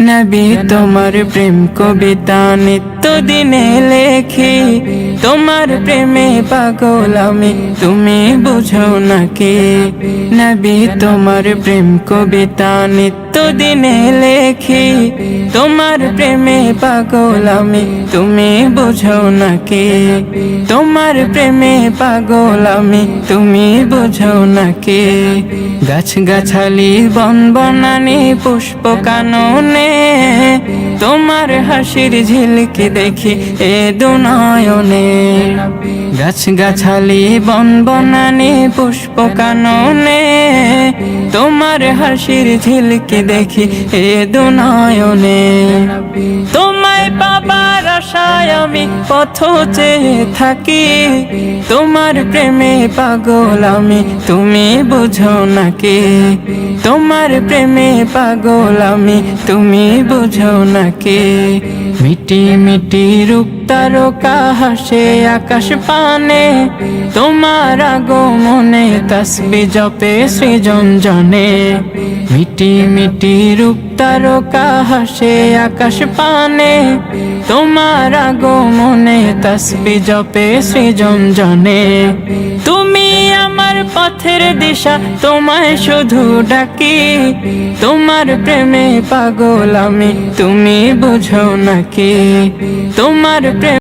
নবী তোমার প্রেম কবিতা নিত্য দিনে লেখি। তোমার প্রেমে পাগল আমি, তুমি বুঝো নাকি? নবী তোমার প্রেম কবিতা নিত্য দিনে লেখি তোমার প্রেমে পাগল আমি, তুমি বুঝো নাকি? তোমার প্রেমে পাগল আমি, তুমি বুঝো নাকি? গাছ গাছালি বন বনানি পুষ্প কাননে, তোমার হাসির ঝিলকি দেখি এ দুনয়নে। গাছ গাছালি বন বনানি পুষ্প কাননে তোমার হাসির ঝিলকি দেখি এ দু তোমায় পাবার আশায় আমি পথ চেয়ে থাকি। তোমার প্রেমে পাগল আমি, তুমি বুঝো নাকি? তোমার প্রেমে পাগল আমি, তুমি বুঝো নাকি? মিটি মিটি রূপ তারকা হাসে আকাশ পানে, তোমার আগমনে তসবি জপে সৃজন জনে। মিটি মিটি রূপ তারকা হাসে আকাশ পানে। তোমার আগমনে তসবি জপে সৃজন জনে। তুমি আমার পথের দিশা, তোমায় শুধু ডাকি। তোমার প্রেমে পাগল আমি, তুমি বুঝো নাকি? তোমার প্রেম